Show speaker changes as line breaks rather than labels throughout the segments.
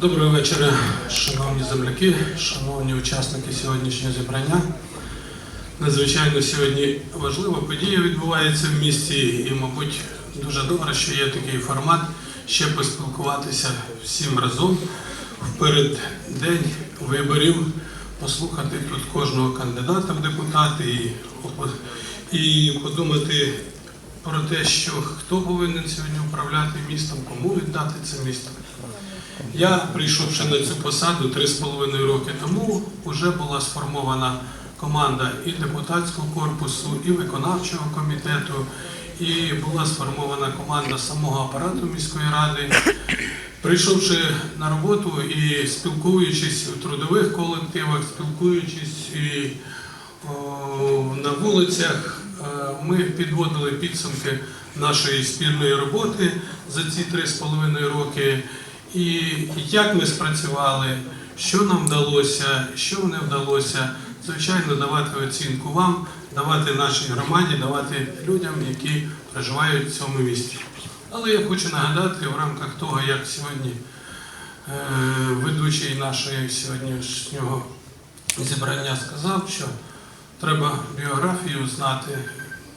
Доброго вечора, шановні земляки, шановні учасники сьогоднішнього зібрання. Надзвичайно сьогодні важлива подія відбувається в місті, і, мабуть, дуже добре, що є такий формат ще поспілкуватися всім разом в переддень виборів, послухати тут кожного кандидата в депутати і, і подумати про те, що хто повинен сьогодні управляти містом, кому віддати це місто. Я, прийшовши на цю посаду три з половиною роки тому, вже була сформована команда і депутатського корпусу, і виконавчого комітету, і була сформована команда самого апарату міської ради. Прийшовши на роботу і спілкуючись у трудових колективах, спілкуючись і о, на вулицях, е, ми підводили підсумки нашої спільної роботи за ці три з половиною роки. І як ми спрацювали, що нам вдалося, що не вдалося, звичайно, давати оцінку вам, давати нашій громаді, давати людям, які проживають в цьому місті. Але я хочу нагадати в рамках того, як сьогодні е, ведучий нашої сьогоднішнього зібрання сказав, що треба біографію знати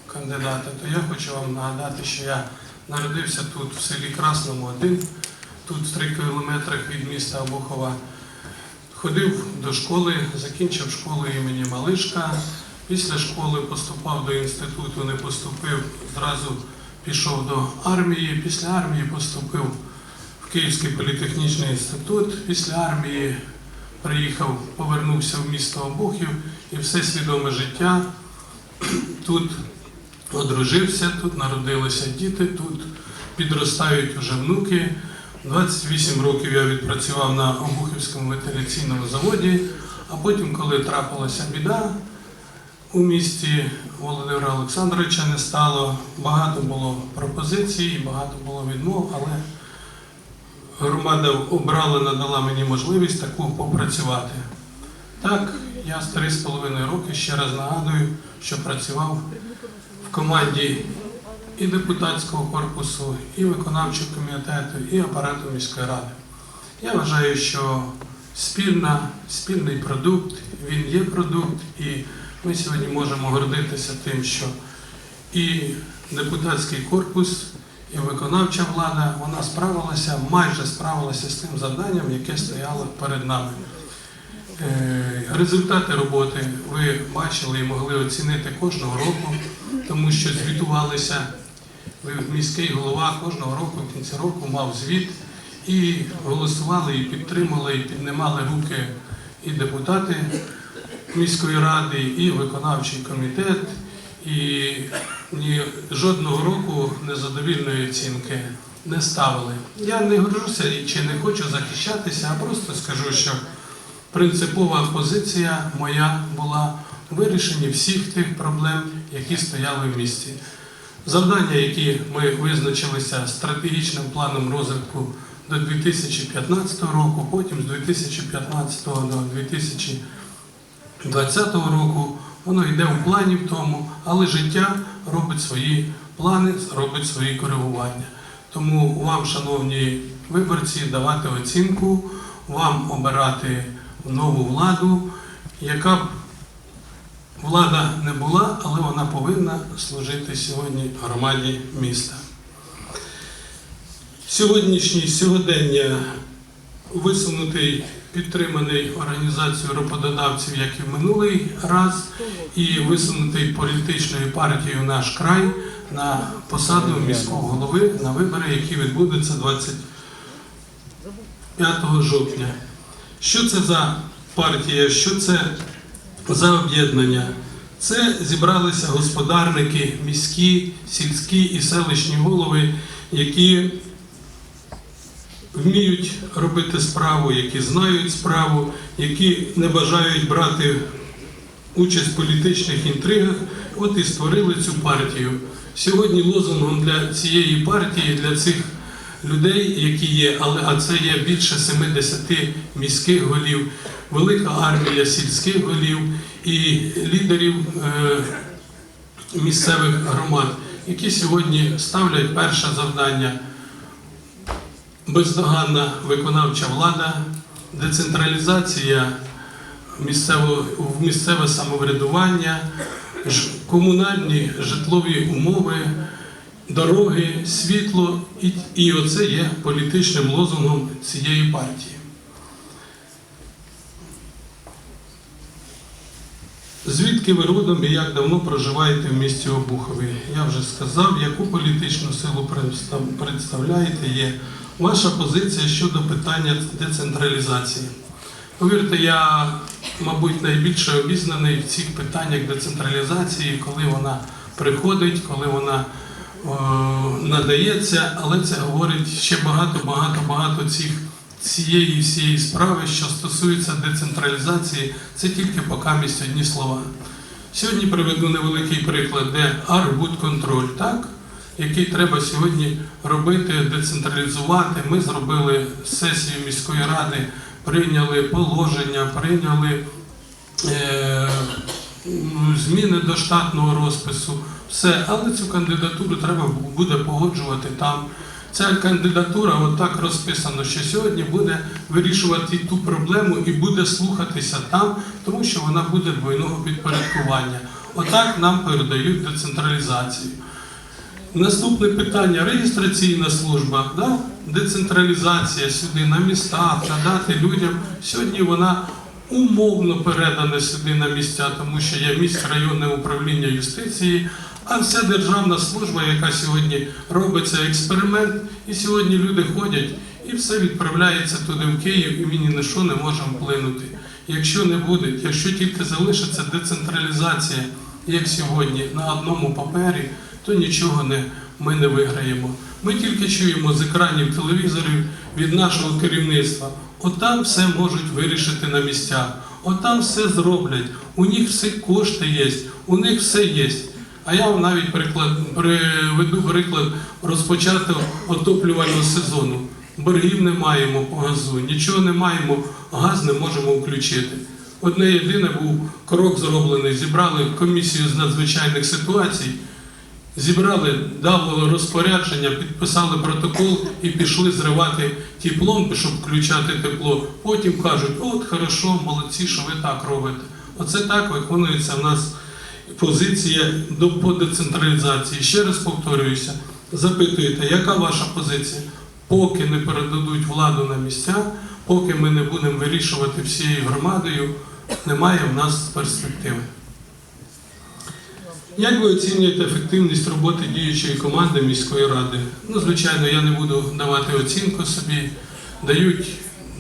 кандидата, то я хочу вам нагадати, що я народився тут, в селі Красному 1, тут в 3 кілометрах від міста Обухова. Ходив до школи, закінчив школу імені Малишка. Після школи поступав до інституту, не поступив, зразу пішов до армії. Після армії поступив в Київський політехнічний інститут. Після армії приїхав, повернувся в місто Обухів і все свідоме життя тут одружився, тут народилися діти, тут підростають вже внуки. 28 років я відпрацював на Обухівському вентиляційному заводі, а потім, коли трапилася біда у місті Володимира Олександровича не стало, багато було пропозицій, багато було відмов, але громада обрала, надала мені можливість таку попрацювати. Так, я з три з половиною роки ще раз нагадую, що працював в команді і депутатського корпусу, і виконавчого комітету, і апарату міської ради. Я вважаю, що спільна, спільний продукт, він є продукт, і ми сьогодні можемо гордитися тим, що і депутатський корпус, і виконавча влада вона справилася, майже справилася з тим завданням, яке стояло перед нами. Е, Результати роботи ви бачили і могли оцінити кожного року, тому що звітувалися. Міський голова кожного року в кінці року мав звіт і голосували, і підтримали, і піднімали руки і депутати міської ради, і виконавчий комітет. І ні жодного року незадовільної оцінки не ставили. Я не горжуся чи не хочу захищатися, а просто скажу, що принципова позиція моя була у вирішенні всіх тих проблем, які стояли в місті. Завдання, які ми визначилися стратегічним планом розвитку до 2015 року, потім з 2015 до 2020 року, воно йде в плані в тому, але життя робить свої плани, робить свої коригування. Тому вам, шановні виборці, давати оцінку, вам обирати нову владу, яка б влада не була, але вона повинна служити сьогодні громаді міста. Сьогоднішній сьогодення висунутий, підтриманий організацією роботодавців, як і в минулий раз, і висунутий політичною партією наш край на посаду міського голови на вибори, які відбудуться 25 жовтня. Що це за партія? Що це за об'єднання? Це зібралися господарники, міські, сільські і селищні голови, які вміють робити справу, які знають справу, які не бажають брати участь в політичних інтригах, от і створили цю партію. Сьогодні лозунгом для цієї партії, для цих людей, які є, але а це є більше 70 міських голів, велика армія сільських голів і лідерів е, місцевих громад, які сьогодні ставлять перше завдання бездоганна виконавча влада, децентралізація місцевого, місцеве самоврядування, комунальні житлові умови, дороги, світло, і, і оце є політичним лозунгом цієї партії. Звідки ви родом і як давно проживаєте в місті Обухові? Я вже сказав, яку політичну силу представляєте є ваша позиція щодо питання децентралізації. Повірте, я, мабуть, найбільше обізнаний в цих питаннях децентралізації, коли вона приходить, коли вона о, надається, але це говорить ще багато, багато, багато цих цієї всієї справи, що стосується децентралізації, це тільки покамість одні слова. Сьогодні приведу невеликий приклад, де арбудконтроль, так? який треба сьогодні робити, децентралізувати. Ми зробили сесію міської ради, прийняли положення, прийняли е, зміни до штатного розпису. Все, але цю кандидатуру треба буде погоджувати там. Ця кандидатура отак розписано, що сьогодні буде вирішувати ту проблему і буде слухатися там, тому що вона буде двойного підпорядкування. Отак нам передають децентралізацію. Наступне питання реєстраційна служба, да? децентралізація сюди на міста, надати людям. Сьогодні вона умовно передана сюди на місця, тому що є міськрайонне управління юстиції, а вся державна служба, яка сьогодні робиться експеримент, і сьогодні люди ходять і все відправляється туди в Київ, і ми ні на що не можемо вплинути. Якщо не буде, якщо тільки залишиться децентралізація, як сьогодні, на одному папері, то нічого не, ми не виграємо. Ми тільки чуємо з екранів телевізорів від нашого керівництва. Отам все можуть вирішити на місцях, отам все зроблять. У них всі кошти є, у них все є. А я вам навіть приклад, приведу приклад розпочатого отоплювального сезону. Боргів не маємо по газу, нічого не маємо, газ не можемо включити. Одне єдине був крок зроблений. Зібрали комісію з надзвичайних ситуацій, зібрали, дали розпорядження, підписали протокол і пішли зривати ті пломби, щоб включати тепло. Потім кажуть, от хорошо, молодці, що ви так робите. Оце так виконується в нас позиція по децентралізації. Ще раз повторююся, запитуєте, яка ваша позиція? Поки не передадуть владу на місця, поки ми не будемо вирішувати всією громадою, немає в нас перспективи. Як ви оцінюєте ефективність роботи діючої команди міської ради? Ну, звичайно, я не буду давати оцінку собі. Дають,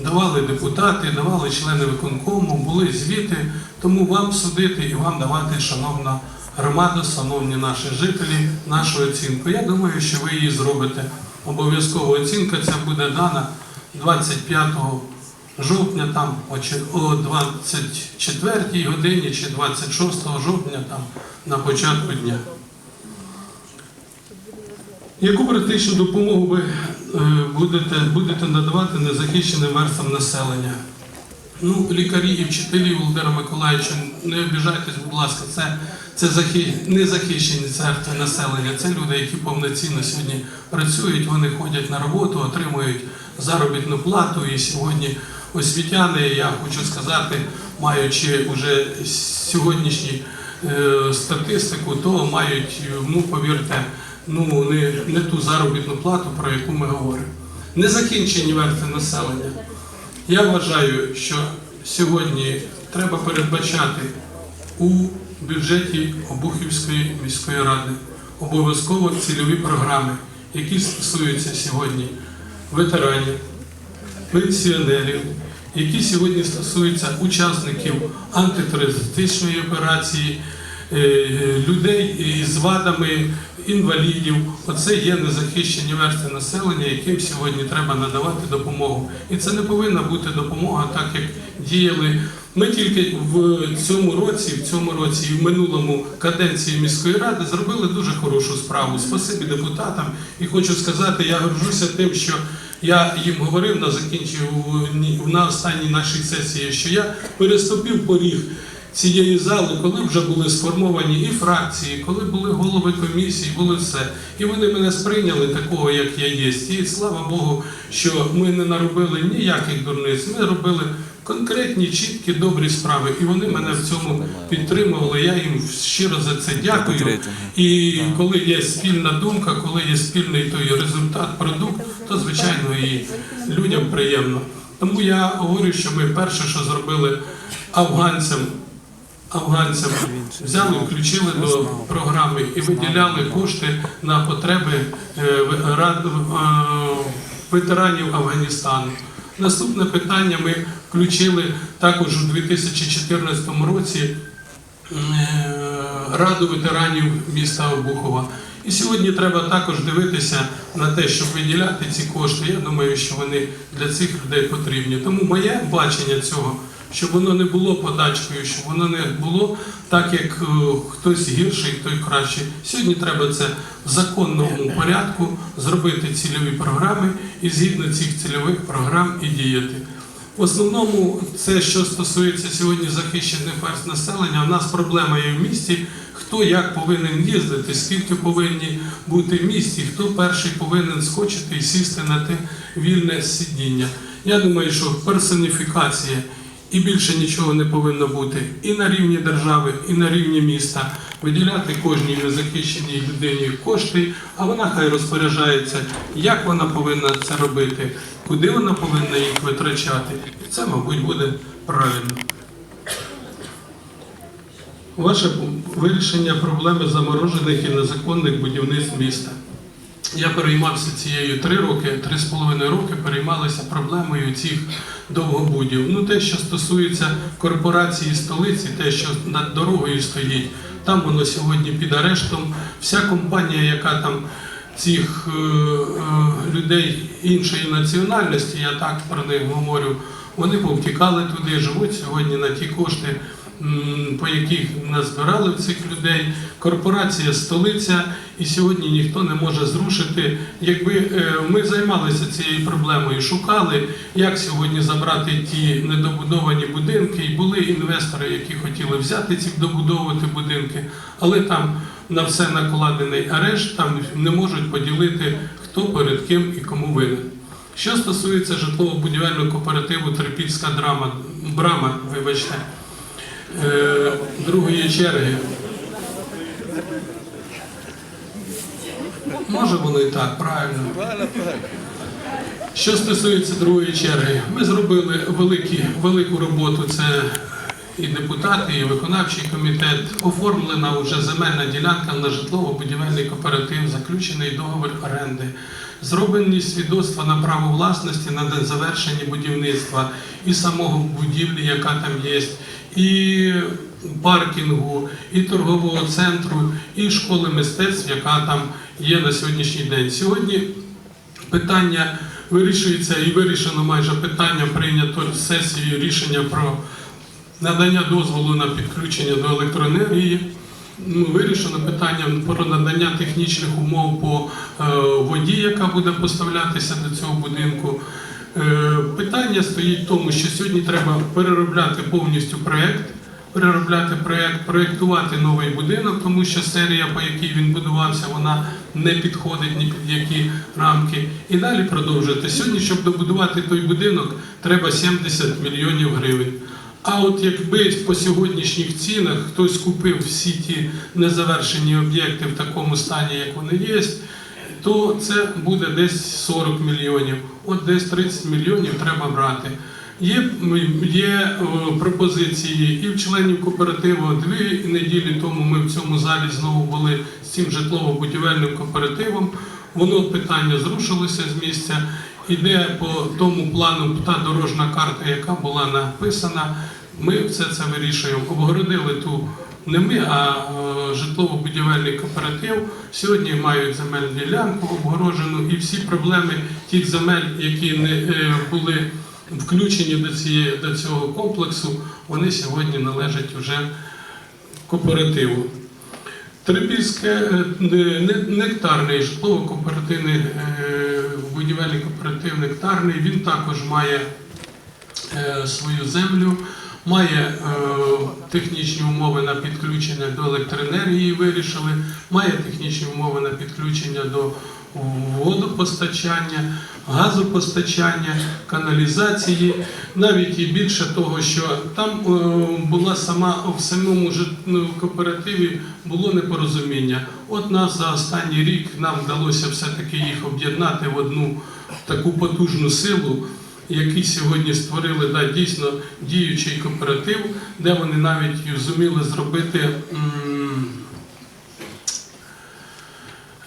давали депутати, давали члени виконкому, були звіти. Тому вам судити і вам давати, шановна громада, шановні наші жителі, нашу оцінку. Я думаю, що ви її зробите. Обов'язково оцінка ця буде дана 25 жовтня, там о чи- о 24 годині чи 26 жовтня там на початку дня. Яку практичну допомогу ви е, будете, будете надавати незахищеним верствам населення? Ну, лікарі і вчителі Володимира Миколаївича, не обіжайтесь, будь ласка, це, це захи... незахищені церкви населення. Це люди, які повноцінно сьогодні працюють, вони ходять на роботу, отримують заробітну плату. І сьогодні освітяни, я хочу сказати, маючи вже сьогоднішні е, статистику, то мають, ну повірте, ну не, не ту заробітну плату, про яку ми говоримо. Незакінчені верти населення. Я вважаю, що сьогодні треба передбачати у бюджеті Обухівської міської ради обов'язково цільові програми, які стосуються сьогодні ветеранів, пенсіонерів, які сьогодні стосуються учасників антитерористичної операції, людей із вадами, інвалідів. Оце є незахищені верстви населення, яким сьогодні треба надавати допомогу. І це не повинна бути допомога, так як діяли. Ми тільки в цьому році, в цьому році і в минулому каденції міської ради зробили дуже хорошу справу. Спасибі депутатам. І хочу сказати, я горжуся тим, що я їм говорив на закінчив на останній нашій сесії, що я переступив поріг цієї зали, коли вже були сформовані і фракції, коли були голови комісії, було все. І вони мене сприйняли такого, як я є. І слава Богу, що ми не наробили ніяких дурниць. Ми робили конкретні, чіткі, добрі справи. І вони мене в цьому підтримували. Я їм щиро за це дякую. І коли є спільна думка, коли є спільний той результат, продукт, то звичайно і людям приємно. Тому я говорю, що ми перше, що зробили афганцям, афганцям взяли, включили до програми і виділяли кошти на потреби е, е, ветеранів Афганістану. Наступне питання ми включили також у 2014 році е, Раду ветеранів міста Обухова. І сьогодні треба також дивитися на те, щоб виділяти ці кошти. Я думаю, що вони для цих людей потрібні. Тому моє бачення цього, щоб воно не було подачкою, щоб воно не було так, як е, хтось гірший, той кращий. Сьогодні треба це в законному порядку зробити цільові програми і згідно цих цільових програм і діяти. В основному, це що стосується сьогодні захищених верст населення, у нас проблема є в місті. Хто як повинен їздити, скільки повинні бути в місті, хто перший повинен скочити і сісти на те вільне сидіння. Я думаю, що персоніфікація і більше нічого не повинно бути і на рівні держави, і на рівні міста. Виділяти кожній незахищеній людині кошти, а вона хай розпоряджається, як вона повинна це робити, куди вона повинна їх витрачати. І це, мабуть, буде правильно. Ваше вирішення проблеми заморожених і незаконних будівництв міста. Я переймався цією три роки, три з половиною роки переймалися проблемою цих довгобудів. Ну, те, що стосується корпорації столиці, те, що над дорогою стоїть, там воно сьогодні під арештом. Вся компанія, яка там цих е, е, людей іншої національності, я так про них говорю, вони повтікали туди, живуть сьогодні на ті кошти, по яких назбирали цих людей. Корпорація столиця, і сьогодні ніхто не може зрушити. Якби е, ми займалися цією проблемою, шукали, як сьогодні забрати ті недобудовані будинки, і були інвестори, які хотіли взяти ці добудовувати будинки, але там на все накладений арешт, там не можуть поділити, хто перед ким і кому винен. Що стосується житлово-будівельного кооперативу Терпільська драма, брама, вибачте, е, другої черги. Може воно і так, правильно. Що стосується другої черги, ми зробили великі, велику роботу. Це і депутати, і виконавчий комітет. Оформлена вже земельна ділянка на житлово-будівельний кооператив, заключений договір оренди. Зроблені свідоцтва на право власності на завершенні будівництва і самого будівлі, яка там є, і паркінгу, і торгового центру, і школи мистецтв, яка там є на сьогоднішній день. Сьогодні питання вирішується і вирішено майже питання прийнято сесією рішення про надання дозволу на підключення до електроенергії. Ну, Вирішено питання про надання технічних умов по е, воді, яка буде поставлятися до цього будинку. Е, питання стоїть в тому, що сьогодні треба переробляти повністю проєкт, переробляти проєкт, проєктувати новий будинок, тому що серія, по якій він будувався, вона не підходить ні під які рамки. І далі продовжити. Сьогодні, щоб добудувати той будинок, треба 70 мільйонів гривень. А от якби по сьогоднішніх цінах хтось купив всі ті незавершені об'єкти в такому стані, як вони є, то це буде десь 40 мільйонів. От десь 30 мільйонів треба брати. Є, є пропозиції і в членів кооперативу. Дві неділі тому ми в цьому залі знову були з цим житлово-будівельним кооперативом. Воно питання зрушилося з місця. Іде по тому плану та дорожна карта, яка була написана. Ми все це вирішуємо. Обгородили ту не ми, а е, житлово-будівельний кооператив. Сьогодні мають земельну ділянку обгорожену, і всі проблеми тих земель, які не е, були включені до, цієї, до цього комплексу, вони сьогодні належать вже кооперативу. Трипільське е, не- не- нектарний житлово-кооперативний будівельний кооператив нектарний. Він також має свою землю, має е, технічні умови на підключення до електроенергії, вирішили, має технічні умови на підключення до водопостачання, газопостачання, каналізації, навіть і більше того, що там е, була сама в самому ну, кооперативі було непорозуміння. От нас за останній рік нам вдалося все-таки їх об'єднати в одну таку потужну силу, які сьогодні створили да, дійсно діючий кооператив, де вони навіть зуміли зробити.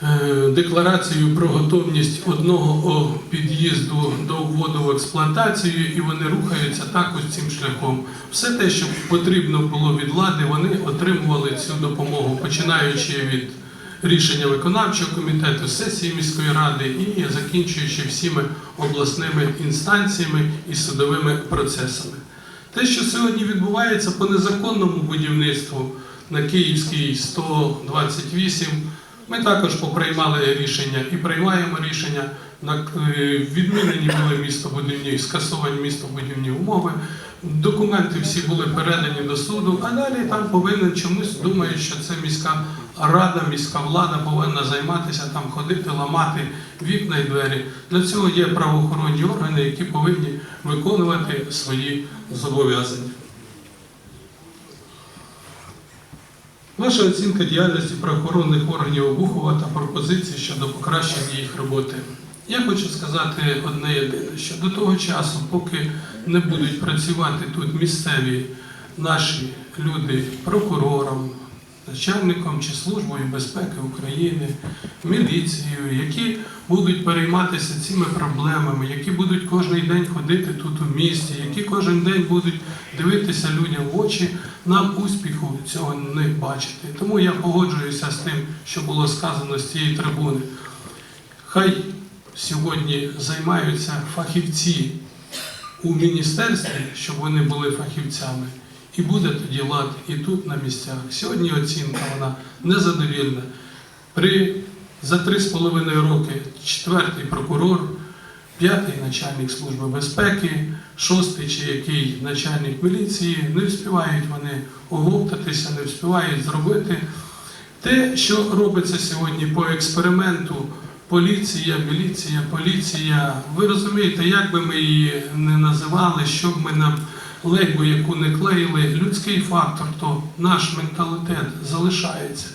е, Декларацію про готовність одного під'їзду до вводу в експлуатацію, і вони рухаються також цим шляхом. Все те, що потрібно було від влади, вони отримували цю допомогу, починаючи від рішення виконавчого комітету, сесії міської ради і закінчуючи всіми обласними інстанціями і судовими процесами. Те, що сьогодні відбувається по незаконному будівництву на Київській 128, ми також поприймали рішення і приймаємо рішення е, відмінені були містобудівні, скасовані містобудівні умови. Документи всі були передані до суду, а далі там повинен чомусь думають, що це міська рада, міська влада повинна займатися там, ходити, ламати вікна і двері. Для цього є правоохоронні органи, які повинні виконувати свої зобов'язання. Ваша оцінка діяльності правоохоронних органів Обухова та пропозиції щодо покращення їх роботи. Я хочу сказати одне єдине, що до того часу, поки не будуть працювати тут місцеві наші люди прокурором, начальником чи службою безпеки України, міліцією, які будуть перейматися цими проблемами, які будуть кожен день ходити тут у місті, які кожен день будуть дивитися людям в очі, нам успіху цього не бачити. Тому я погоджуюся з тим, що було сказано з цієї трибуни. Хай сьогодні займаються фахівці у міністерстві, щоб вони були фахівцями, і буде тоді лад і тут на місцях. Сьогодні оцінка вона незадовільна. При за три з половиною роки четвертий прокурор, п'ятий начальник служби безпеки, шостий чи який начальник міліції, не встигають вони оговтатися, не встигають зробити те, що робиться сьогодні по експерименту. Поліція, міліція, поліція. Ви розумієте, як би ми її не називали, що б ми нам легбу яку не клеїли, людський фактор, то наш менталітет залишається.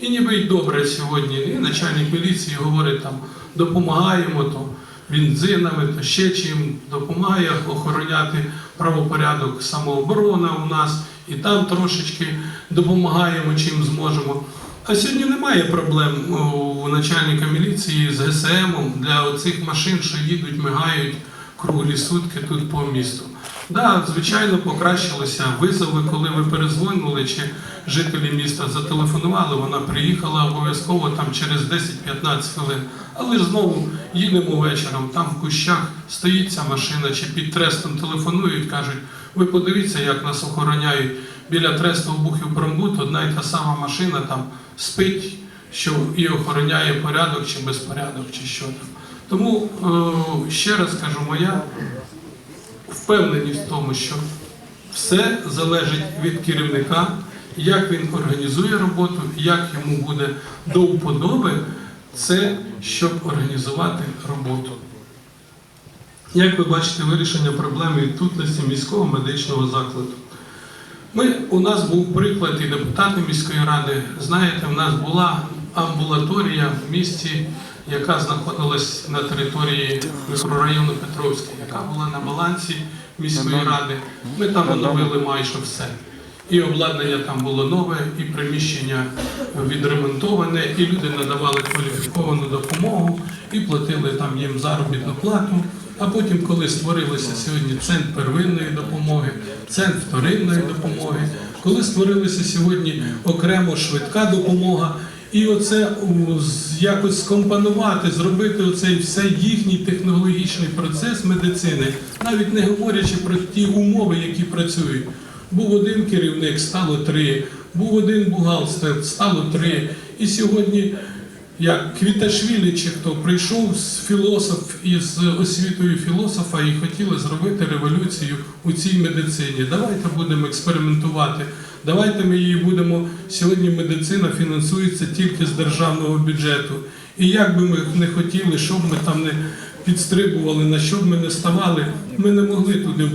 І ніби й добре сьогодні. І начальник міліції говорить там, допомагаємо то бензинами, то ще чим, допомагає охороняти правопорядок, самооборона у нас, і там трошечки допомагаємо, чим зможемо. А сьогодні немає проблем у начальника міліції з ГСМ для оцих машин, що їдуть, мигають круглі сутки тут по місту. Да, звичайно, покращилося визови, коли ви перезвонили, чи жителі міста зателефонували, вона приїхала обов'язково там через 10-15 хвилин. Але ж знову їдемо вечором, там в кущах стоїть ця машина, чи під трестом телефонують, кажуть, ви подивіться, як нас охороняють. Біля тресту Бухів Промбут одна і та сама машина там спить, що і охороняє порядок чи безпорядок, чи що там. Тому е, ще раз кажу, моя впевненість в тому, що все залежить від керівника, як він організує роботу, як йому буде до вподоби це, щоб організувати роботу. Як ви бачите, вирішення проблеми відсутності міського медичного закладу. Ми, у нас був приклад і депутати міської ради. Знаєте, у нас була амбулаторія в місті, яка знаходилась на території мікрорайону Петровський, яка була на балансі міської ради. Ми там оновили майже все. І обладнання там було нове, і приміщення відремонтоване, і люди надавали кваліфіковану допомогу, і платили там їм заробітну плату. А потім, коли створилися сьогодні центр первинної допомоги, центр вторинної допомоги, коли створилася сьогодні окремо швидка допомога, і оце якось скомпонувати, зробити оцей все їхній технологічний процес медицини, навіть не говорячи про ті умови, які працюють. Був один керівник, стало три, був один бухгалтер, стало три. І сьогодні як Квіташвілі чи хто прийшов з філософ із освітою філософа і хотіли зробити революцію у цій медицині. Давайте будемо експериментувати. Давайте ми її будемо. Сьогодні медицина фінансується тільки з державного бюджету. І як би ми не хотіли, щоб ми там не підстрибували, на що б ми не ставали, ми не могли туди